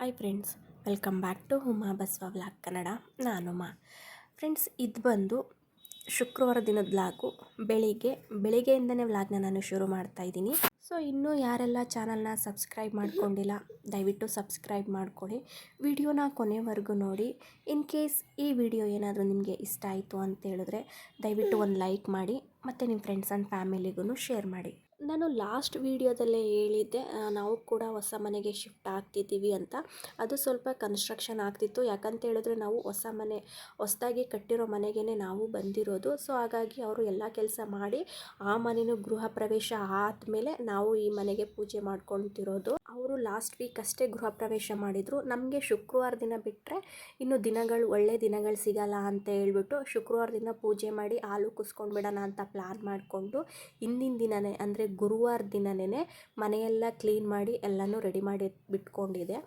Hi friends welcome back to Uma Basava vlog Kannada ನಾನು Uma friends ಇದು ಬಂದು ಶುಕ್ರವಾರ ದಿನದ ವ್ಲಾಗು ಬೆಳಿಗ್ಗೆ, ಬೆಳಿಗ್ಗೆಯಿಂದನೇ ವ್ಲಾಗ್ನ ನಾನು ಶುರು ಮಾಡ್ತಾ ಇದ್ದೀನಿ. ಸೊ ಇನ್ನೂ ಯಾರೆಲ್ಲ ಚಾನಲ್ನ ಸಬ್ಸ್ಕ್ರೈಬ್ ಮಾಡ್ಕೊಂಡಿಲ್ಲ, ದಯವಿಟ್ಟು ಸಬ್ಸ್ಕ್ರೈಬ್ ಮಾಡ್ಕೊಳ್ಳಿ. ವಿಡಿಯೋನ ಕೊನೆವರೆಗೂ ನೋಡಿ. ಇನ್ ಕೇಸ್ ಈ ವಿಡಿಯೋ ಏನಾದರೂ ನಿಮಗೆ ಇಷ್ಟ ಆಯಿತು ಅಂತ ಹೇಳಿದ್ರೆ ದಯವಿಟ್ಟು ಒಂದು ಲೈಕ್ ಮಾಡಿ, ಮತ್ತು ನಿಮ್ಮ ಫ್ರೆಂಡ್ಸ್ ಆ್ಯಂಡ್ ಫ್ಯಾಮಿಲಿಗೂ ಶೇರ್ ಮಾಡಿ. ನಾನು ಲಾಸ್ಟ್ ವೀಡಿಯೋದಲ್ಲೇ ಹೇಳಿದ್ದೆ ನಾವು ಕೂಡ ಹೊಸ ಮನೆಗೆ ಶಿಫ್ಟ್ ಆಗ್ತಿದ್ದೀವಿ ಅಂತ. ಅದು ಸ್ವಲ್ಪ ಕನ್ಸ್ಟ್ರಕ್ಷನ್ ಆಗ್ತಿತ್ತು. ಯಾಕಂತ ಹೇಳಿದ್ರೆ ನಾವು ಹೊಸ ಮನೆ, ಹೊಸದಾಗಿ ಕಟ್ಟಿರೋ ಮನೆಗೇ ನಾವು ಬಂದಿರೋದು. ಸೊ ಹಾಗಾಗಿ ಅವರು ಎಲ್ಲ ಕೆಲಸ ಮಾಡಿ ಆ ಮನೆಯೂ ಗೃಹ ಪ್ರವೇಶ ಆದಮೇಲೆ ನಾವು ಈ ಮನೆಗೆ ಪೂಜೆ ಮಾಡ್ಕೊತಿರೋದು ಅವರು ಲಾಸ್ಟ್ ವೀಕ್ ಅಷ್ಟೇ ಗೃಹ ಪ್ರವೇಶ ಮಾಡಿದರು. ನಮಗೆ ಶುಕ್ರವಾರ ದಿನ ಬಿಟ್ಟರೆ ಇನ್ನು ದಿನಗಳು, ಒಳ್ಳೆ ದಿನಗಳು ಸಿಗಲ್ಲ ಅಂತ ಹೇಳ್ಬಿಟ್ಟು ಶುಕ್ರವಾರ ದಿನ ಪೂಜೆ ಮಾಡಿ ಹಾಲು ಕುಸ್ಕೊಂಡು ಬಿಡೋಣ ಅಂತ ಪ್ಲ್ಯಾನ್ ಮಾಡಿಕೊಂಡು, ಹಿಂದಿನ ದಿನವೇ ಅಂದರೆ ಗುರುವಾರ ದಿನನೇ ಮನೆಯೆಲ್ಲ ಕ್ಲೀನ್ ಮಾಡಿ ಎಲ್ಲನೂ ರೆಡಿ ಮಾಡಿ ಬಿಟ್ಕೊಂಡಿದೆ.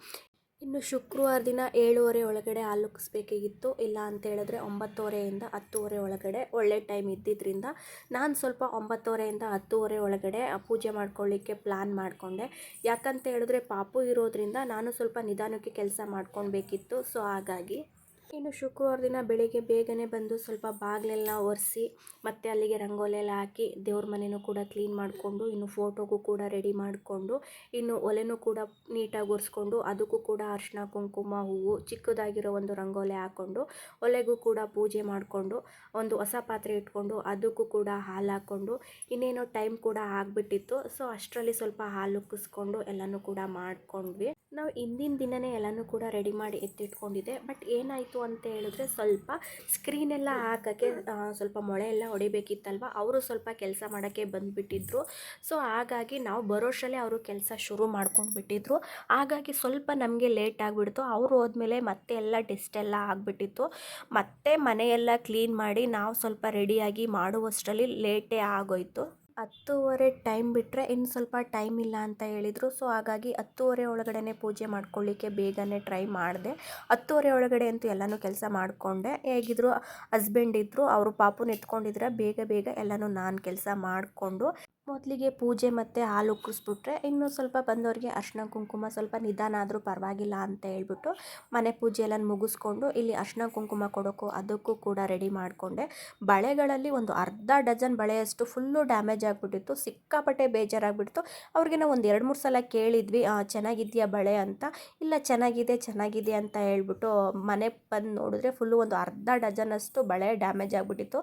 ಇನ್ನು ಶುಕ್ರವಾರ ದಿನ ಏಳುವರೆ ಒಳಗಡೆ ಆಲುಕಿಸ್ಬೇಕಾಗಿತ್ತು ಇಲ್ಲ ಅಂತ ಹೇಳಿದ್ರೆ ಒಂಬತ್ತುವರೆಯಿಂದ ಹತ್ತುವರೆ ಒಳಗಡೆ ಒಳ್ಳೆ ಟೈಮ್ ಇದ್ದಿದ್ದರಿಂದ ನಾನು ಸ್ವಲ್ಪ ಒಂಬತ್ತುವರೆಯಿಂದ ಹತ್ತುವರೆ ಒಳಗಡೆ ಪೂಜೆ ಮಾಡ್ಕೊಳ್ಳಿಕ್ಕೆ ಪ್ಲ್ಯಾನ್ ಮಾಡಿಕೊಂಡೆ. ಯಾಕಂತ ಹೇಳಿದ್ರೆ ಪಾಪು ಇರೋದ್ರಿಂದ ನಾನು ಸ್ವಲ್ಪ ನಿಧಾನಕ್ಕೆ ಕೆಲಸ ಮಾಡ್ಕೊಳ್ಬೇಕಿತ್ತು. ಸೊ ಹಾಗಾಗಿ ಇನ್ನು ಶುಕ್ರವಾರ ದಿನ ಬೆಳಿಗ್ಗೆ ಬೇಗನೆ ಬಂದು ಸ್ವಲ್ಪ ಬಾಗಿಲೆಲ್ಲ ಒರೆಸಿ ಮತ್ತೆ ಅಲ್ಲಿಗೆ ರಂಗೋಲಿ ಎಲ್ಲ ಹಾಕಿ ದೇವ್ರ ಮನೆಯೂ ಕೂಡ ಕ್ಲೀನ್ ಮಾಡಿಕೊಂಡು, ಇನ್ನು ಫೋಟೋಗೂ ಕೂಡ ರೆಡಿ ಮಾಡಿಕೊಂಡು, ಇನ್ನು ಒಲೆನೂ ಕೂಡ ನೀಟಾಗಿ ಒರೆಸ್ಕೊಂಡು, ಅದಕ್ಕೂ ಕೂಡ ಅರಿಶಿನ ಕುಂಕುಮ, ಹೂವು, ಚಿಕ್ಕದಾಗಿರೋ ಒಂದು ರಂಗೋಲಿ ಹಾಕ್ಕೊಂಡು ಒಲೆಗೂ ಕೂಡ ಪೂಜೆ ಮಾಡಿಕೊಂಡು, ಒಂದು ಹೊಸ ಪಾತ್ರೆ ಇಟ್ಕೊಂಡು, ಅದಕ್ಕೂ ಕೂಡ ಹಾಲು ಹಾಕ್ಕೊಂಡು ಇನ್ನೇನೋ ಟೈಮ್ ಕೂಡ ಆಗಿಬಿಟ್ಟಿತ್ತು. ಸೊ ಅಷ್ಟರಲ್ಲಿ ಸ್ವಲ್ಪ ಹಾಲು ಉಕ್ಕಿಸ್ಕೊಂಡು ಎಲ್ಲನೂ ಕೂಡ ಮಾಡಿಕೊಂಡ್ವಿ. ನಾವು ಹಿಂದಿನ ದಿನವೇ ಎಲ್ಲನೂ ಕೂಡ ರೆಡಿ ಮಾಡಿ ಎತ್ತಿಟ್ಕೊಂಡಿದ್ದೆ. ಬಟ್ ಏನಾಯಿತು ಅಂತ ಹೇಳಿದ್ರೆ ಸ್ವಲ್ಪ ಸ್ಕ್ರೀನೆಲ್ಲ ಹಾಕೋಕ್ಕೆ ಸ್ವಲ್ಪ ಮೊಳೆ ಎಲ್ಲ ಹೊಡಿಬೇಕಿತ್ತಲ್ವ? ಅವರು ಸ್ವಲ್ಪ ಕೆಲಸ ಮಾಡೋಕ್ಕೆ ಬಂದುಬಿಟ್ಟಿದ್ರು. ಸೊ ಹಾಗಾಗಿ ನಾವು ಬರೋಷಲ್ಲೇ ಅವರು ಕೆಲಸ ಶುರು ಮಾಡ್ಕೊಂಡ್ಬಿಟ್ಟಿದ್ರು. ಹಾಗಾಗಿ ಸ್ವಲ್ಪ ನಮಗೆ ಲೇಟ್ ಆಗಿಬಿಡ್ತು. ಅವರು ಹೋದ್ಮೇಲೆ ಮತ್ತೆ ಎಲ್ಲ ಟೆಸ್ಟ್ ಎಲ್ಲ ಆಗಿಬಿಟ್ಟಿತ್ತು. ಮತ್ತೆ ಮನೆಯೆಲ್ಲ ಕ್ಲೀನ್ ಮಾಡಿ ನಾವು ಸ್ವಲ್ಪ ರೆಡಿಯಾಗಿ ಮಾಡುವಷ್ಟರಲ್ಲಿ ಲೇಟೇ ಆಗೋಯ್ತು. ಹತ್ತುವರೆ ಟೈಮ್ ಬಿಟ್ಟರೆ ಇನ್ನು ಸ್ವಲ್ಪ ಟೈಮ್ ಇಲ್ಲ ಅಂತ ಹೇಳಿದರು. ಸೊ, ಹಾಗಾಗಿ ಹತ್ತುವರೆ ಒಳಗಡೆ ಪೂಜೆ ಮಾಡ್ಕೊಳ್ಳಿಕ್ಕೆ ಬೇಗನೆ ಟ್ರೈ ಮಾಡಿದೆ. ಹತ್ತುವರೆ ಒಳಗಡೆ ಅಂತೂ ಎಲ್ಲನೂ ಕೆಲಸ ಮಾಡಿಕೊಂಡೆ. ಹೇಗಿದ್ರು ಹಸ್ಬೆಂಡ್ ಇದ್ದರು ಅವರು ಪಾಪುನ ಎತ್ಕೊಂಡಿದ್ರೆ ಬೇಗ ಬೇಗ ಎಲ್ಲನೂ ನಾನು ಕೆಲಸ ಮಾಡಿಕೊಂಡು ಮೊದಲಿಗೆ ಪೂಜೆ ಮತ್ತು ಹಾಲು ಉಕ್ಕಿಸ್ಬಿಟ್ರೆ ಇನ್ನು ಸ್ವಲ್ಪ ಬಂದವರಿಗೆ ಅರ್ಶಿನ ಕುಂಕುಮ ಸ್ವಲ್ಪ ನಿಧಾನ ಆದರೂ ಪರವಾಗಿಲ್ಲ ಅಂತ ಹೇಳ್ಬಿಟ್ಟು ಮನೆ ಪೂಜೆ ಎಲ್ಲ ಮುಗಿಸ್ಕೊಂಡು ಇಲ್ಲಿ ಅರ್ಶಿನ ಕುಂಕುಮ ಕೊಡೋಕ್ಕೂ ಅದಕ್ಕೂ ಕೂಡ ರೆಡಿ ಮಾಡಿಕೊಂಡೆ. ಬಳೆಗಳಲ್ಲಿ ಒಂದು ಅರ್ಧ ಡಜನ್ ಬಳೆಯಷ್ಟು ಫುಲ್ಲು ಡ್ಯಾಮೇಜ್ ಆಗಿಬಿಟ್ಟಿತ್ತು ಸಿಕ್ಕಾಪಟ್ಟೆ ಬೇಜಾರಾಗ್ಬಿಡ್ತು. ಅವ್ರಿಗೆ ನಾವು ಒಂದು ಎರಡು ಮೂರು ಸಲ ಕೇಳಿದ್ವಿ ಚೆನ್ನಾಗಿದೆಯಾ ಬಳೆ ಅಂತ? ಇಲ್ಲ, ಚೆನ್ನಾಗಿದೆ ಚೆನ್ನಾಗಿದೆ ಅಂತ ಹೇಳ್ಬಿಟ್ಟು ಮನೆ ಬಂದು ನೋಡಿದ್ರೆ ಫುಲ್ಲು ಒಂದು ಅರ್ಧ ಡಜನಷ್ಟು ಬಳೆ ಡ್ಯಾಮೇಜ್ ಆಗಿಬಿಟ್ಟಿತ್ತು.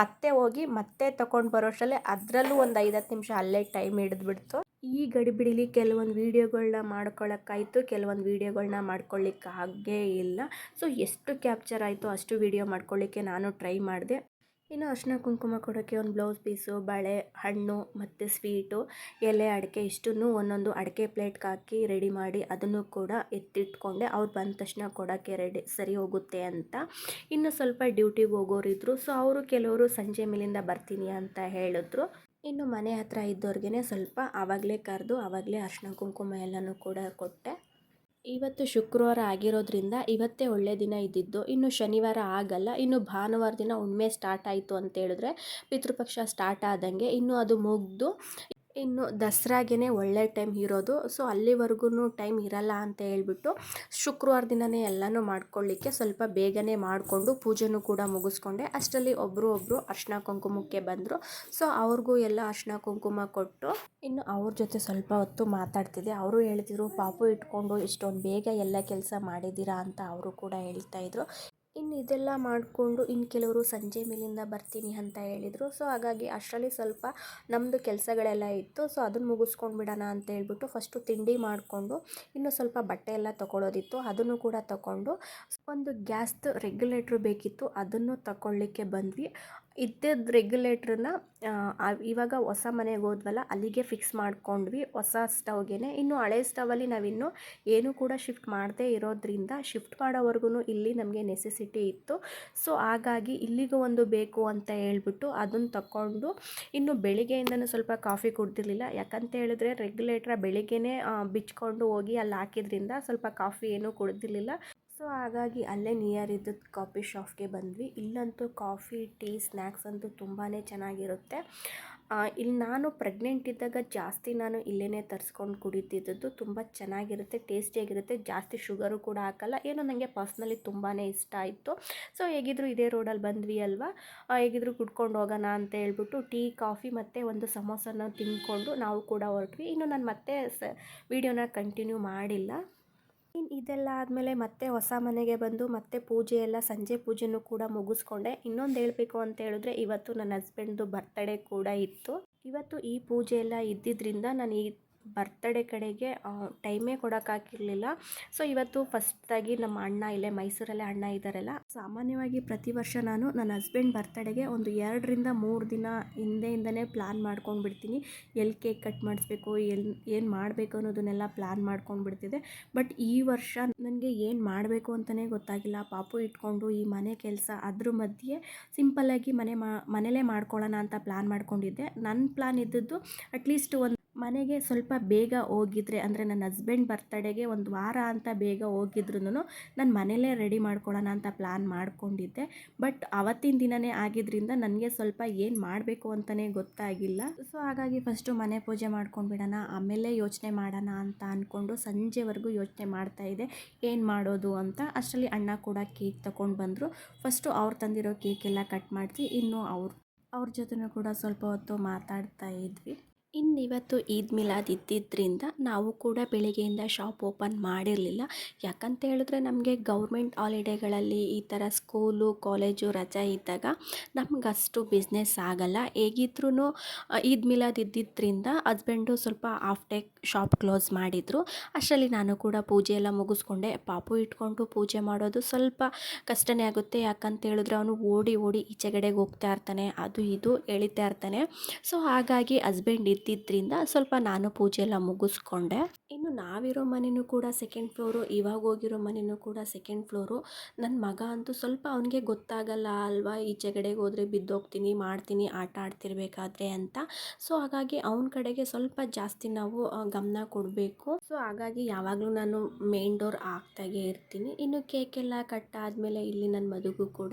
ಮತ್ತೆ ಹೋಗಿ, ಮತ್ತೆ ತೊಗೊಂಡು ಬರೋಷ್ಟರಲ್ಲೇ ಅದರಲ್ಲೂ ಒಂದು ಐದು ಹತ್ತು ನಿಮಿಷ ಅಲ್ಲೇ ಟೈಮ್ ಹಿಡಿದ್ಬಿಡ್ತು. ಈ ಗಡಿಬಿಡಿಲಿ ಕೆಲವೊಂದು ವೀಡಿಯೋಗಳನ್ನ ಮಾಡ್ಕೊಳ್ಳೋಕ್ಕಾಯ್ತು ಕೆಲವೊಂದು ವೀಡಿಯೋಗಳನ್ನ ಮಾಡ್ಕೊಳ್ಳಿಕ್ಕೆ ಆಗೇ ಇಲ್ಲ. ಸೊ ಎಷ್ಟು ಕ್ಯಾಪ್ಚರ್ ಆಯಿತು ಅಷ್ಟು ವೀಡಿಯೋ ಮಾಡ್ಕೊಳ್ಳಿಕ್ಕೆ ನಾನು ಟ್ರೈ ಮಾಡಿದೆ. ಇನ್ನು ಅರ್ಶಿನ ಕುಂಕುಮ ಕೊಡೋಕ್ಕೆ ಒಂದು ಬ್ಲೌಸ್ ಪೀಸು, ಬಳೆ, ಹಣ್ಣು ಮತ್ತು ಸ್ವೀಟು, ಎಲೆ, ಅಡಿಕೆ ಇಷ್ಟನ್ನು ಒಂದೊಂದು ಅಡಿಕೆ ಪ್ಲೇಟ್ಗೆ ಹಾಕಿ ರೆಡಿ ಮಾಡಿ ಅದನ್ನು ಕೂಡ ಎತ್ತಿಟ್ಕೊಂಡೆ. ಅವ್ರು ಬಂದ ತಕ್ಷಣ ಕೊಡೋಕ್ಕೆ ರೆಡಿ ಸರಿ ಹೋಗುತ್ತೆ ಅಂತ. ಇನ್ನು ಸ್ವಲ್ಪ ಡ್ಯೂಟಿಗೆ ಹೋಗೋರಿದ್ರು ಸೊ ಅವರು ಕೆಲವರು ಸಂಜೆ ಮೇಲಿಂದ ಬರ್ತೀನಿ ಅಂತ ಹೇಳಿದ್ರು. ಇನ್ನು ಮನೆ ಹತ್ರ ಇದ್ದವ್ರಿಗೆ ಸ್ವಲ್ಪ ಆವಾಗಲೇ ಕರೆದು, ಆವಾಗಲೇ ಅರ್ಶಿನ ಕುಂಕುಮ ಎಲ್ಲನೂ ಕೂಡ ಕೊಟ್ಟೆ. ಇವತ್ತು ಶುಕ್ರವಾರ ಆಗಿರೋದ್ರಿಂದ ಇವತ್ತೇ ಒಳ್ಳೆ ದಿನ ಇದ್ದಿದ್ದು. ಇನ್ನು ಶನಿವಾರ ಆಗಲ್ಲ. ಇನ್ನು ಭಾನುವಾರ ದಿನ ಹುಣ್ಮೆ ಸ್ಟಾರ್ಟ್ ಆಯಿತು ಅಂತ ಹೇಳಿದ್ರೆ ಪಿತೃಪಕ್ಷ ಸ್ಟಾರ್ಟ್ ಆದಂಗೆ ಇನ್ನು ಅದು ಮುಗಿದು ಇನ್ನು ದಸರಾಗೇ ಒಳ್ಳೆ ಟೈಮ್ ಇರೋದು. ಸೊ ಅಲ್ಲಿವರೆಗೂ ಟೈಮ್ ಇರಲ್ಲ ಅಂತ ಹೇಳ್ಬಿಟ್ಟು ಶುಕ್ರವಾರ ದಿನವೇ ಎಲ್ಲನೂ ಮಾಡ್ಕೊಳ್ಳಿಕ್ಕೆ ಸ್ವಲ್ಪ ಬೇಗನೆ ಮಾಡಿಕೊಂಡು ಪೂಜೆನೂ ಕೂಡ ಮುಗಿಸ್ಕೊಂಡೆ. ಅಷ್ಟರಲ್ಲಿ ಒಬ್ಬರು ಒಬ್ಬರು ಅರ್ಶಿನ ಕುಂಕುಮಕ್ಕೆ ಬಂದರು. ಸೊ, ಅವ್ರಿಗೂ ಎಲ್ಲ ಅರ್ಶಿನ ಕುಂಕುಮ ಕೊಟ್ಟು ಇನ್ನು ಅವ್ರ ಜೊತೆ ಸ್ವಲ್ಪ ಹೊತ್ತು ಮಾತಾಡ್ತಿದ್ದೆ. ಅವರು ಹೇಳ್ತಿದ್ರು, ಪಾಪು, ಇಟ್ಕೊಂಡು ಇಷ್ಟೊಂದು ಬೇಗ ಎಲ್ಲ ಕೆಲಸ ಮಾಡಿದ್ದೀರಾ? ಅಂತ ಅವರು ಕೂಡ ಹೇಳ್ತಾಯಿದ್ರು ಇನ್ನು ಇದೆಲ್ಲ ಮಾಡಿಕೊಂಡು ಇನ್ನು ಕೆಲವರು ಸಂಜೆ ಮೇಲಿಂದ ಬರ್ತೀನಿ ಅಂತ ಹೇಳಿದರು. ಸೊ ಹಾಗಾಗಿ ಅಷ್ಟರಲ್ಲಿ ಸ್ವಲ್ಪ ನಮ್ಮದು ಕೆಲಸಗಳೆಲ್ಲ ಇತ್ತು. ಸೊ ಅದನ್ನು ಮುಗಿಸ್ಕೊಂಡು ಬಿಡೋಣ ಅಂತ ಹೇಳ್ಬಿಟ್ಟು ಫಸ್ಟು ತಿಂಡಿ ಮಾಡಿಕೊಂಡು ಇನ್ನು ಸ್ವಲ್ಪ ಬಟ್ಟೆ ಎಲ್ಲ ತೊಗೊಳೋದಿತ್ತು ಅದನ್ನು ಕೂಡ ತಗೊಂಡು ಒಂದು ಗ್ಯಾಸ್ದು ರೆಗ್ಯುಲೇಟ್ರ್ ಬೇಕಿತ್ತು. ಅದನ್ನು ತಗೊಳ್ಳಿಕ್ಕೆ ಬಂದ್ವಿ. ಇದ್ದಿದ್ದ ರೆಗ್ಯುಲೇಟ್ರನ್ನ ಇವಾಗ ಹೊಸ ಮನೆಗೆ ಹೋದ್ವಲ್ಲ, ಅಲ್ಲಿಗೆ ಫಿಕ್ಸ್ ಮಾಡ್ಕೊಂಡ್ವಿ. ಹೊಸ ಸ್ಟವ್ಗೆ ಇನ್ನು ಹಳೆ ಸ್ಟವಲ್ಲಿ ನಾವಿನ್ನು ಏನು ಕೂಡ ಶಿಫ್ಟ್ ಮಾಡದೇ ಇರೋದ್ರಿಂದ ಶಿಫ್ಟ್ ಮಾಡೋವರೆಗೂ ಇಲ್ಲಿ ನಮಗೆ ನೆಸೆಸಿಟಿ ಇತ್ತು. ಸೊ ಹಾಗಾಗಿ ಇಲ್ಲಿಗೂ ಒಂದು ಬೇಕು ಅಂತ ಹೇಳ್ಬಿಟ್ಟು ಅದನ್ನು ತಗೊಂಡು ಇನ್ನು ಬೆಳಿಗ್ಗೆಯಿಂದನೂ ಸ್ವಲ್ಪ ಕಾಫಿ ಕುಡ್ದಿರಲಿಲ್ಲ. ಯಾಕಂತ ಹೇಳಿದ್ರೆ ರೆಗ್ಯುಲೇಟ್ರ ಬೆಳಿಗ್ಗೆನೇ ಬಿಚ್ಕೊಂಡು ಹೋಗಿ ಅಲ್ಲಿ ಹಾಕಿದ್ರಿಂದ ಸ್ವಲ್ಪ ಕಾಫಿ ಏನೂ ಕುಡ್ದಿರಲಿಲ್ಲ. ಸೊ ಹಾಗಾಗಿ ಅಲ್ಲೇ ನಿಯರ್ ಇದ್ದದ್ದು ಕಾಫಿ ಶಾಪ್ಗೆ ಬಂದ್ವಿ. ಇಲ್ಲಂತೂ ಕಾಫಿ ಟೀ ಸ್ನ್ಯಾಕ್ಸ್ ಅಂತೂ ತುಂಬಾ ಚೆನ್ನಾಗಿರುತ್ತೆ. ಇಲ್ಲಿ ನಾನು ಪ್ರೆಗ್ನೆಂಟ್ ಇದ್ದಾಗ ಜಾಸ್ತಿ ನಾನು ಇಲ್ಲೇ ತರಿಸ್ಕೊಂಡು ಕುಡಿತಿದ್ದದ್ದು. ತುಂಬ ಚೆನ್ನಾಗಿರುತ್ತೆ ಟೇಸ್ಟಿಯಾಗಿರುತ್ತೆ ಜಾಸ್ತಿ ಶುಗರು ಕೂಡ ಹಾಕಲ್ಲ. ಏನೋ ನನಗೆ ಪರ್ಸ್ನಲಿ ತುಂಬಾ ಇಷ್ಟ ಆಯಿತು. ಸೊ ಹೇಗಿದ್ರು ಇದೇ ರೋಡಲ್ಲಿ ಬಂದ್ವಿ ಅಲ್ವಾ? ಹೇಗಿದ್ರು ಕುಡ್ಕೊಂಡು ಹೋಗೋಣ ಅಂತ ಹೇಳ್ಬಿಟ್ಟು ಟೀ ಕಾಫಿ ಮತ್ತು ಒಂದು ಸಮೋಸನ ತಿಂದ್ಕೊಂಡು ನಾವು ಕೂಡ ಹೊರಟ್ವಿ. ಇನ್ನು ನಾನು ಮತ್ತೆ ಸ ವೀಡಿಯೋನ ಕಂಟಿನ್ಯೂ ಮಾಡಿಲ್ಲ. ಇನ್ನು ಇದೆಲ್ಲ ಆದಮೇಲೆ ಮತ್ತೆ ಹೊಸ ಮನೆಗೆ ಬಂದು ಮತ್ತೆ ಪೂಜೆ ಎಲ್ಲ ಸಂಜೆ ಪೂಜೆನೂ ಕೂಡ ಮುಗಿಸ್ಕೊಂಡೆ. ಇನ್ನೊಂದು ಹೇಳಬೇಕು ಅಂತ ಹೇಳಿದ್ರೆ ಇವತ್ತು ನನ್ನ ಹಸ್ಬೆಂಡ್ದು ಬರ್ತಡೇ ಕೂಡ ಇತ್ತು. ಇವತ್ತು ಈ ಪೂಜೆ ಎಲ್ಲ ಇದ್ದಿದ್ದರಿಂದ ನಾನು ಈ ಬರ್ತಡೇ ಕಡೆಗೆ ಟೈಮೇ ಕೊಡೋಕ್ಕಾಗಿರಲಿಲ್ಲ ಸೊ ಇವತ್ತು ಫಸ್ಟಾಗಿ ನಮ್ಮ ಅಣ್ಣ ಇಲ್ಲೇ ಮೈಸೂರಲ್ಲೇ ಅಣ್ಣ ಇದ್ದಾರಲ್ಲ. ಸಾಮಾನ್ಯವಾಗಿ ಪ್ರತಿ ವರ್ಷ ನಾನು ನನ್ನ ಹಸ್ಬೆಂಡ್ ಬರ್ತಡೇಗೆ ಒಂದು ಎರಡರಿಂದ ಮೂರು ದಿನ ಹಿಂದೆಯಿಂದನೇ ಪ್ಲ್ಯಾನ್ ಮಾಡ್ಕೊಂಡು ಬಿಡ್ತೀನಿ ಎಲ್ಲಿ ಕೇಕ್ ಕಟ್ ಮಾಡಿಸ್ಬೇಕು ಎಲ್ಲಿ ಏನು ಮಾಡಬೇಕು ಅನ್ನೋದನ್ನೆಲ್ಲ ಪ್ಲ್ಯಾನ್ ಮಾಡ್ಕೊಂಡು ಬಿಡ್ತಿದ್ದೆ ಬಟ್ ಈ ವರ್ಷ ನನಗೆ ಏನು ಮಾಡಬೇಕು ಅಂತಲೇ ಗೊತ್ತಾಗಿಲ್ಲ. ಪಾಪು ಇಟ್ಕೊಂಡು ಈ ಮನೆ ಕೆಲಸ ಅದ್ರ ಮಧ್ಯೆ ಸಿಂಪಲ್ಲಾಗಿ ಮನೆ ಮನೇಲೇ ಮಾಡ್ಕೊಳ್ಳೋಣ ಅಂತ ಪ್ಲ್ಯಾನ್ ಮಾಡ್ಕೊಂಡಿದ್ದೆ. ನನ್ನ ಪ್ಲ್ಯಾನ್ ಇದ್ದದ್ದು ಅಟ್ಲೀಸ್ಟ್ ಒಂದು ಮನೆಗೆ ಸ್ವಲ್ಪ ಬೇಗ ಹೋಗಿದ್ರೆ, ಅಂದರೆ ನನ್ನ ಹಸ್ಬೆಂಡ್ ಬರ್ತಡೇಗೆ ಒಂದು ವಾರ ಅಂತ ಬೇಗ ಹೋಗಿದ್ರು ನಾನು ಮನೇಲೇ ರೆಡಿ ಮಾಡ್ಕೊಳ್ಳೋಣ ಅಂತ ಪ್ಲ್ಯಾನ್ ಮಾಡ್ಕೊಂಡಿದ್ದೆ. ಬಟ್ ಅವತ್ತಿನ ದಿನವೇ ಆಗಿದ್ದರಿಂದ ನನಗೆ ಸ್ವಲ್ಪ ಏನು ಮಾಡಬೇಕು ಅಂತಲೇ ಗೊತ್ತಾಗಿಲ್ಲ. ಸೊ ಹಾಗಾಗಿ ಫಸ್ಟು ಮನೆ ಪೂಜೆ ಮಾಡ್ಕೊಂಡ್ಬಿಡೋಣ ಆಮೇಲೆ ಯೋಚನೆ ಮಾಡೋಣ ಅಂತ ಅಂದ್ಕೊಂಡು ಸಂಜೆವರೆಗೂ ಯೋಚನೆ ಮಾಡ್ತಾ ಇದ್ದೆ. ಏನು ಮಾಡೋದು ಅಂತ ಅಷ್ಟರಲ್ಲಿ ಅಣ್ಣ ಕೂಡ ಕೇಕ್ ತಗೊಂಡು ಬಂದರು. ಫಸ್ಟು ಅವ್ರು ತಂದಿರೋ ಕೇಕ್ ಎಲ್ಲ ಕಟ್ ಮಾಡಿಸಿ, ಇನ್ನು ಅವ್ರು, ಅವ್ರ ಜೊತೆನೂ ಕೂಡ ಸ್ವಲ್ಪ ಹೊತ್ತು ಮಾತಾಡ್ತಾ ಇದ್ವಿ. ಇನ್ನಿವತ್ತು ಈದ್ ಮಿಲಾದ್ ಇದ್ದಿದ್ದರಿಂದ ನಾವು ಕೂಡ ಬೆಳಿಗ್ಗೆಯಿಂದ ಶಾಪ್ ಓಪನ್ ಮಾಡಿರಲಿಲ್ಲ. ಯಾಕಂತ ಹೇಳಿದ್ರೆ ನಮಗೆ ಗೌರ್ಮೆಂಟ್ ಹಾಲಿಡೇಗಳಲ್ಲಿ ಈ ಥರ ಸ್ಕೂಲು, ಕಾಲೇಜು ರಜೆ ಇದ್ದಾಗ ನಮಗಷ್ಟು ಬಿಸ್ನೆಸ್ ಆಗಲ್ಲ. ಹೇಗಿದ್ರೂ ಈದ್ ಮಿಲಾದ್ ಇದ್ದಿದ್ದರಿಂದ ಹಸ್ಬೆಂಡು ಸ್ವಲ್ಪ ಹಾಫ್ ಡೇ ಶಾಪ್ ಕ್ಲೋಸ್ ಮಾಡಿದರು. ಅಷ್ಟರಲ್ಲಿ ನಾನು ಕೂಡ ಪೂಜೆ ಎಲ್ಲ ಮುಗಿಸ್ಕೊಂಡೆ. ಪಾಪು ಇಟ್ಕೊಂಡು ಪೂಜೆ ಮಾಡೋದು ಸ್ವಲ್ಪ ಕಷ್ಟನೇ ಆಗುತ್ತೆ. ಯಾಕಂತ ಹೇಳಿದ್ರೆ ಅವನು ಓಡಿ ಓಡಿ ಈಚೆಗಡೆಗೆ ಹೋಗ್ತಾ ಇರ್ತಾನೆ. ಅದು ಇದು ಎಳಿತಾ ಇರ್ತಾನೆ. ಸೊ ಹಾಗಾಗಿ ಹಸ್ಬೆಂಡ್ ಇದ್ದಿದ್ದರಿಂದ ಸ್ವಲ್ಪ ನಾನು ಪೂಜೆ ಎಲ್ಲ ಮುಗಿಸ್ಕೊಂಡೆ. ಇನ್ನು ನಾವಿರೋ ಮನೆಯೂ ಕೂಡ ಸೆಕೆಂಡ್ ಫ್ಲೋರು ಇವಾಗ ಹೋಗಿರೋ ಮನೆಯೂ ಕೂಡ ಸೆಕೆಂಡ್ ಫ್ಲೋರು ನನ್ನ ಮಗ ಅಂತೂ ಸ್ವಲ್ಪ ಅವನಿಗೆ ಗೊತ್ತಾಗಲ್ಲ, ಅಲ್ವಾ? ಈಚೆಗಡೆಗೆ ಹೋದರೆ ಬಿದ್ದೋಗ್ತೀನಿ, ಮಾಡ್ತೀನಿ, ಆಟ ಆಡ್ತಿರ್ಬೇಕಾದ್ರೆ ಅಂತ. ಸೊ ಹಾಗಾಗಿ ಅವನ ಕಡೆಗೆ ಸ್ವಲ್ಪ ಜಾಸ್ತಿ ನಾವು ಗಮನ ಕೊಡಬೇಕು. ಸೊ ಹಾಗಾಗಿ ಯಾವಾಗಲೂ ನಾನು ಮೇನ್ ಡೋರ್ ಆಗ್ತಾಗೆ ಇರ್ತೀನಿ. ಇನ್ನು ಕೇಕ್ ಎಲ್ಲ ಕಟ್ ಆದಮೇಲೆ ಇಲ್ಲಿ ನನ್ನ ಮದುಗೂ ಕೂಡ.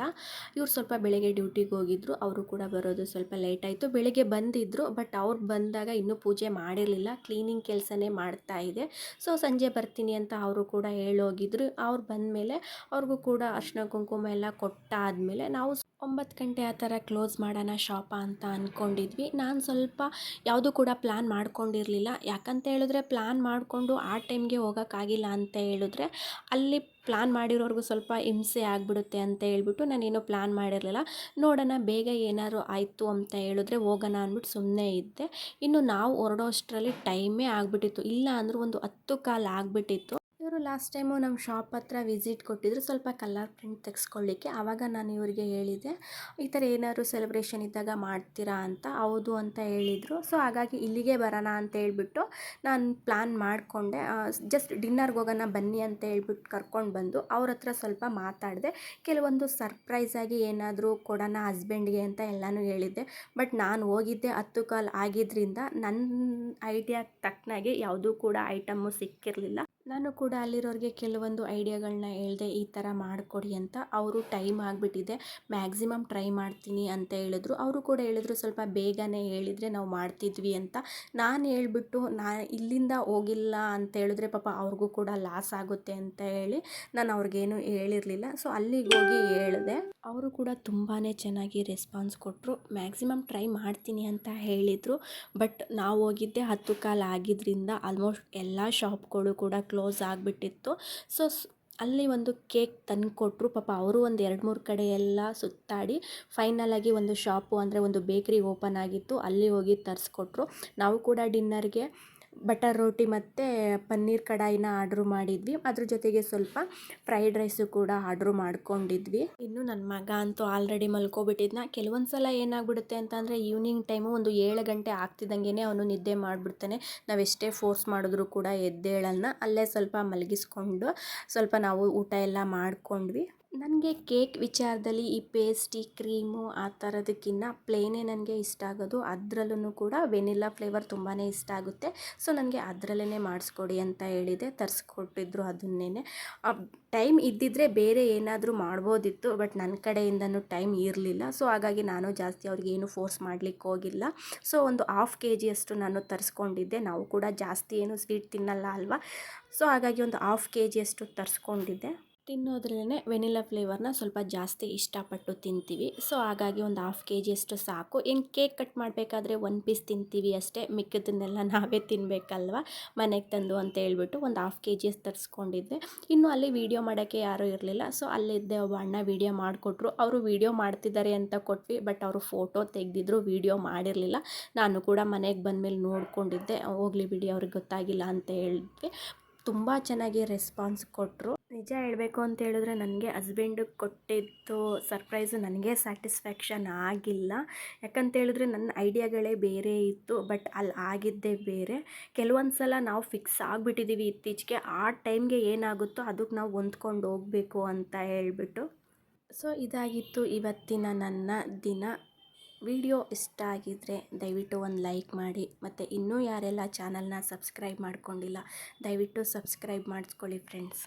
ಇವ್ರು ಸ್ವಲ್ಪ ಬೆಳಗ್ಗೆ ಡ್ಯೂಟಿಗೆ ಹೋಗಿದ್ರು. ಅವರು ಕೂಡ ಬರೋದು ಸ್ವಲ್ಪ ಲೇಟ್ ಆಯಿತು. ಬೆಳಗ್ಗೆ ಬಂದಿದ್ದರು ಬಟ್ ಅವ್ರು ಬಂದಾಗ ಇನ್ನೂ ಪೂಜೆ ಮಾಡಿರಲಿಲ್ಲ ಕ್ಲೀನಿಂಗ್ ಕೆಲಸನೇ ಮಾಡ್ತಾ ಇದೆ. ಸೊ ಸಂಜೆ ಬರ್ತೀನಿ ಅಂತ ಅವರು ಕೂಡ ಹೇಳೋಗಿದ್ರು. ಅವ್ರು ಬಂದಮೇಲೆ ಅವ್ರಿಗೂ ಕೂಡ ಅರ್ಶಿನ ಕುಂಕುಮ ಎಲ್ಲ ಕೊಟ್ಟಾದಮೇಲೆ ನಾವು ಒಂಬತ್ತು ಗಂಟೆ ಆ ಥರ ಕ್ಲೋಸ್ ಮಾಡೋಣ ಶಾಪ ಅಂತ ಅಂದ್ಕೊಂಡಿದ್ವಿ. ನಾನು ಸ್ವಲ್ಪ ಯಾವುದೂ ಕೂಡ ಪ್ಲ್ಯಾನ್ ಮಾಡ್ಕೊಂಡಿರಲಿಲ್ಲ. ಯಾಕಂತ ಹೇಳಿದ್ರೆ ಪ್ಲ್ಯಾನ್ ಮಾಡಿಕೊಂಡು ಆ ಟೈಮ್ಗೆ ಹೋಗೋಕ್ಕಾಗಿಲ್ಲ ಅಂತ ಹೇಳಿದ್ರೆ ಅಲ್ಲಿ ಪ್ಲ್ಯಾನ್ ಮಾಡಿರೋರ್ಗೂ ಸ್ವಲ್ಪ ಹಿಂಸೆ ಆಗಿಬಿಡುತ್ತೆ ಅಂತ ಹೇಳ್ಬಿಟ್ಟು ನಾನೇನು ಪ್ಲ್ಯಾನ್ ಮಾಡಿರಲಿಲ್ಲ. ನೋಡೋಣ, ಬೇಗ ಏನಾದ್ರು ಆಯಿತು ಅಂತ ಹೇಳಿದ್ರೆ ಹೋಗೋಣ ಅಂದ್ಬಿಟ್ಟು ಸುಮ್ಮನೆ ಇದ್ದೆ. ಇನ್ನು ನಾವು ಹೊರಡೋ ಅಷ್ಟರಲ್ಲಿ ಟೈಮೇ ಆಗಿಬಿಟ್ಟಿತ್ತು. ಇಲ್ಲ ಅಂದರೂ ಒಂದು ಹತ್ತು ಕಾಲು ಆಗಿಬಿಟ್ಟಿತ್ತು. ಲಾಸ್ಟ್ ಟೈಮು ನಮ್ಮ ಶಾಪ್ ಹತ್ರ ವಿಸಿಟ್ ಕೊಟ್ಟಿದ್ರು, ಸ್ವಲ್ಪ ಕಲರ್ ಪ್ರಿಂಟ್ ತೆಗೆಸ್ಕೊಳ್ಳಿಕ್ಕೆ. ಆವಾಗ ನಾನು ಇವರಿಗೆ ಹೇಳಿದೆ, ಈ ಥರ ಏನಾದರೂ ಸೆಲೆಬ್ರೇಷನ್ ಇದ್ದಾಗ ಮಾಡ್ತೀರಾ ಅಂತ. ಹೌದು ಅಂತ ಹೇಳಿದರು. ಸೊ ಹಾಗಾಗಿ ಇಲ್ಲಿಗೆ ಬರೋಣ ಅಂತ ಹೇಳ್ಬಿಟ್ಟು ನಾನು ಪ್ಲ್ಯಾನ್ ಮಾಡಿಕೊಂಡೆ. ಜಸ್ಟ್ ಡಿನ್ನರ್ಗೆ ಹೋಗೋಣ ಬನ್ನಿ ಅಂತ ಹೇಳ್ಬಿಟ್ಟು ಕರ್ಕೊಂಡು ಬಂದು ಅವ್ರ ಹತ್ರ ಸ್ವಲ್ಪ ಮಾತಾಡಿದೆ. ಕೆಲವೊಂದು ಸರ್ಪ್ರೈಸಾಗಿ ಏನಾದರೂ ಕೊಡೋಣ ಹಸ್ಬೆಂಡ್ಗೆ ಅಂತ ಎಲ್ಲನೂ ಹೇಳಿದ್ದೆ. ಬಟ್ ನಾನು ಹೋಗಿದ್ದೆ ಹತ್ತು ಕಾಲ್ ಆಗಿದ್ದರಿಂದ ನನ್ನ ಐಡಿಯಾ ತಕ್ಕನಾಗೆ ಯಾವುದೂ ಕೂಡ ಐಟಮ್ಮು ಸಿಕ್ಕಿರಲಿಲ್ಲ. ನಾನು ಕೂಡ ಅಲ್ಲಿರೋರಿಗೆ ಕೆಲವೊಂದು ಐಡಿಯಾಗಳನ್ನ ಹೇಳಿದೆ, ಈ ಥರ ಮಾಡಿಕೊಡಿ ಅಂತ. ಅವರು ಟೈಮ್ ಆಗಿಬಿಟ್ಟಿದೆ. ಮ್ಯಾಕ್ಸಿಮಮ್ ಟ್ರೈ ಮಾಡ್ತೀನಿ ಅಂತ ಹೇಳಿದ್ರು. ಅವರು ಕೂಡ ಹೇಳಿದ್ರು, ಸ್ವಲ್ಪ ಬೇಗನೆ ಹೇಳಿದರೆ ನಾವು ಮಾಡ್ತಿದ್ವಿ ಅಂತ. ನಾನು ಹೇಳ್ಬಿಟ್ಟು, ನಾ ಇಲ್ಲಿಂದ ಹೋಗಿಲ್ಲ ಅಂತ ಹೇಳಿದ್ರೆ ಪಾಪ ಅವ್ರಿಗೂ ಕೂಡ ಲಾಸ್ ಆಗುತ್ತೆ ಅಂತ ಹೇಳಿ ನಾನು ಅವ್ರಿಗೇನು ಹೇಳಿರಲಿಲ್ಲ. ಸೊ ಅಲ್ಲಿಗೆ ಹೋಗಿ ಹೇಳಿದೆ. ಅವರು ಕೂಡ ತುಂಬಾ ಚೆನ್ನಾಗಿ ರೆಸ್ಪಾನ್ಸ್ ಕೊಟ್ಟರು ಮ್ಯಾಕ್ಸಿಮಮ್ ಟ್ರೈ ಮಾಡ್ತೀನಿ ಅಂತ ಹೇಳಿದರು. ಬಟ್ ನಾವು ಹೋಗಿದ್ದೆ ಹತ್ತು ಕಾಲು ಆಗಿದ್ದರಿಂದ ಆಲ್ಮೋಸ್ಟ್ ಎಲ್ಲ ಶಾಪ್ಗಳು ಕೂಡ ಕ್ಲೋಸ್ ಆಗಿಬಿಟ್ಟಿತ್ತು. ಸೊ ಅಲ್ಲಿ ಒಂದು ಕೇಕ್ ತಂದು ಕೊಟ್ಟರು ಪಾಪ ಅವರು ಒಂದು ಎರಡು ಮೂರು ಕಡೆ ಎಲ್ಲ ಸುತ್ತಾಡಿ ಫೈನಲ್ ಆಗಿ ಒಂದು ಶಾಪು ಅಂದರೆ ಒಂದು ಬೇಕ್ರಿ ಓಪನ್ ಆಗಿತ್ತು. ಅಲ್ಲಿ ಹೋಗಿ ತರಿಸ್ಕೊಟ್ರು. ನಾವು ಕೂಡ ಡಿನ್ನರ್ಗೆ ಬಟರ್ ರೋಟಿ ಮತ್ತು ಪನ್ನೀರ್ ಕಡಾಯಿನ ಆರ್ಡ್ರು ಮಾಡಿದ್ವಿ. ಅದ್ರ ಜೊತೆಗೆ ಸ್ವಲ್ಪ ಫ್ರೈಡ್ ರೈಸು ಕೂಡ ಆರ್ಡ್ರು ಮಾಡ್ಕೊಂಡಿದ್ವಿ. ಇನ್ನು ನನ್ನ ಮಗ ಅಂತೂ ಆಲ್ರೆಡಿ ಮಲ್ಕೊಬಿಟ್ಟಿದ್ನ. ಕೆಲವೊಂದು ಸಲ ಏನಾಗ್ಬಿಡುತ್ತೆ ಅಂತಂದರೆ ಈವ್ನಿಂಗ್ ಟೈಮು ಒಂದು ಏಳು ಗಂಟೆ ಆಗ್ತಿದ್ದಂಗೆ ಅವನು ನಿದ್ದೆ ಮಾಡಿಬಿಡ್ತಾನೆ. ನಾವು ಎಷ್ಟೇ ಫೋರ್ಸ್ ಮಾಡಿದ್ರು ಕೂಡ ಎದ್ದೇಳಲ್ಲ ಅಲ್ಲೇ ಸ್ವಲ್ಪ ಮಲಗಿಸ್ಕೊಂಡು ಸ್ವಲ್ಪ ನಾವು ಊಟ ಎಲ್ಲ ಮಾಡ್ಕೊಂಡ್ವಿ. ನನಗೆ ಕೇಕ್ ವಿಚಾರದಲ್ಲಿ ಈ ಪೇಸ್ಟಿ ಕ್ರೀಮು ಆ ಥರದಕ್ಕಿಂತ ಪ್ಲೇನೇ ನನಗೆ ಇಷ್ಟ ಆಗೋದು. ಅದರಲ್ಲೂ ಕೂಡ ವೆನಿಲ್ಲಾ ಫ್ಲೇವರ್ ತುಂಬಾ ಇಷ್ಟ ಆಗುತ್ತೆ. ಸೊ, ನನಗೆ ಅದರಲ್ಲೇ ಮಾಡಿಸ್ಕೊಡಿ ಅಂತ ಹೇಳಿದೆ. ತರಿಸ್ಕೊಟ್ಟಿದ್ರು ಅದನ್ನೇ ಟೈಮ್ ಇದ್ದಿದ್ದರೆ ಬೇರೆ ಏನಾದರೂ ಮಾಡ್ಬೋದಿತ್ತು, ಬಟ್ ನನ್ನ ಕಡೆಯಿಂದನೂ ಟೈಮ್ ಇರಲಿಲ್ಲ. ಸೊ, ಹಾಗಾಗಿ ನಾನು ಜಾಸ್ತಿ ಅವ್ರಿಗೆ ಏನು ಫೋರ್ಸ್ ಮಾಡಲಿಕ್ಕೆ ಹೋಗಿಲ್ಲ. ಸೊ, ಒಂದು ಹಾಫ್ ಕೆ ಜಿಯಷ್ಟು ನಾನು ತರಿಸ್ಕೊಂಡಿದ್ದೆ. ನಾವು ಕೂಡ ಜಾಸ್ತಿ ಏನು ಸ್ವೀಟ್ ತಿನ್ನಲ್ಲ ಅಲ್ವಾ? ಸೊ, ಹಾಗಾಗಿ ಒಂದು ಹಾಫ್ ಕೆ ಜಿಯಷ್ಟು ತರಿಸ್ಕೊಂಡಿದ್ದೆ. ತಿನ್ನೋದ್ರಲ್ಲೇ ವೆನಿಲಾ ಫ್ಲೇವರ್ನ ಸ್ವಲ್ಪ ಜಾಸ್ತಿ ಇಷ್ಟಪಟ್ಟು ತಿಂತೀವಿ. ಸೊ, ಹಾಗಾಗಿ ಒಂದು ಹಾಫ್ ಕೆ ಜಿಯಷ್ಟು ಸಾಕು. ಇನ್ನು ಕೇಕ್ ಕಟ್ ಮಾಡಬೇಕಾದ್ರೆ ಒನ್ ಪೀಸ್ ತಿಂತೀವಿ ಅಷ್ಟೇ. ಮಿಕ್ಕದನ್ನೆಲ್ಲ ನಾವೇ ತಿನ್ನಬೇಕಲ್ವ ಮನೆಗೆ ತಂದು ಅಂತ ಹೇಳ್ಬಿಟ್ಟು ಒಂದು ಹಾಫ್ ಕೆ ಜಿಯಷ್ಟು ತರಿಸ್ಕೊಂಡಿದ್ದೆ. ಇನ್ನು ಅಲ್ಲಿ ವೀಡಿಯೋ ಮಾಡೋಕ್ಕೆ ಯಾರೂ ಇರಲಿಲ್ಲ. ಸೊ, ಅಲ್ಲಿದ್ದೆ ಒಬ್ಬ ಅಣ್ಣ ವೀಡಿಯೋ ಮಾಡಿಕೊಟ್ರು. ಅವರು ವೀಡಿಯೋ ಮಾಡ್ತಿದ್ದಾರೆ ಅಂತ ಕೊಟ್ವಿ. ಬಟ್ ಅವರು ಫೋಟೋ ತೆಗೆದಿದ್ರು ವೀಡಿಯೋ ಮಾಡಿರಲಿಲ್ಲ. ನಾನು ಕೂಡ ಮನೆಗೆ ಬಂದಮೇಲೆ ನೋಡ್ಕೊಂಡಿದ್ದೆ. ಹೋಗ್ಲಿ ಬಿಡಿ, ಅವ್ರಿಗೆ ಗೊತ್ತಾಗಿಲ್ಲ ಅಂತ ಹೇಳಿದ್ವಿ. ತುಂಬ ಚೆನ್ನಾಗಿ ರೆಸ್ಪಾನ್ಸ್ ಕೊಟ್ಟರು ನಿಜ ಹೇಳಬೇಕು ಅಂತ ಹೇಳಿದ್ರೆ ನನಗೆ ಹಸ್ಬೆಂಡಿಗೆ ಕೊಟ್ಟಿದ್ದು ಸರ್ಪ್ರೈಸು ನನಗೆ ಸ್ಯಾಟಿಸ್ಫ್ಯಾಕ್ಷನ್ ಆಗಿಲ್ಲ. ಯಾಕಂತ ಹೇಳಿದ್ರೆ ನನ್ನ ಐಡಿಯಾಗಳೇ ಬೇರೆ ಇತ್ತು, ಬಟ್ ಅಲ್ಲಿ ಆಗಿದ್ದೇ ಬೇರೆ. ಕೆಲವೊಂದು ಸಲ ನಾವು ಫಿಕ್ಸ್ ಆಗಿಬಿಟ್ಟಿದ್ದೀವಿ ಇತ್ತೀಚೆಗೆ. ಆ ಟೈಮ್ಗೆ ಏನಾಗುತ್ತೋ ಅದಕ್ಕೆ ನಾವು ಹೊಂದ್ಕೊಂಡು ಹೋಗಬೇಕು ಅಂತ ಹೇಳಿಬಿಟ್ಟು. ಸೊ, ಇದಾಗಿತ್ತು ಇವತ್ತಿನ ನನ್ನ ದಿನ. ವಿಡಿಯೋ ಇಷ್ಟ ಆಗಿದ್ದರೆ ದಯವಿಟ್ಟು ಒಂದು ಲೈಕ್ ಮಾಡಿ. ಮತ್ತು ಇನ್ನೂ ಯಾರೆಲ್ಲ ಚಾನಲ್ನ ಸಬ್ಸ್ಕ್ರೈಬ್ ಮಾಡ್ಕೊಂಡಿಲ್ಲ, ದಯವಿಟ್ಟು ಸಬ್ಸ್ಕ್ರೈಬ್ ಮಾಡಿಸ್ಕೊಳ್ಳಿ ಫ್ರೆಂಡ್ಸ್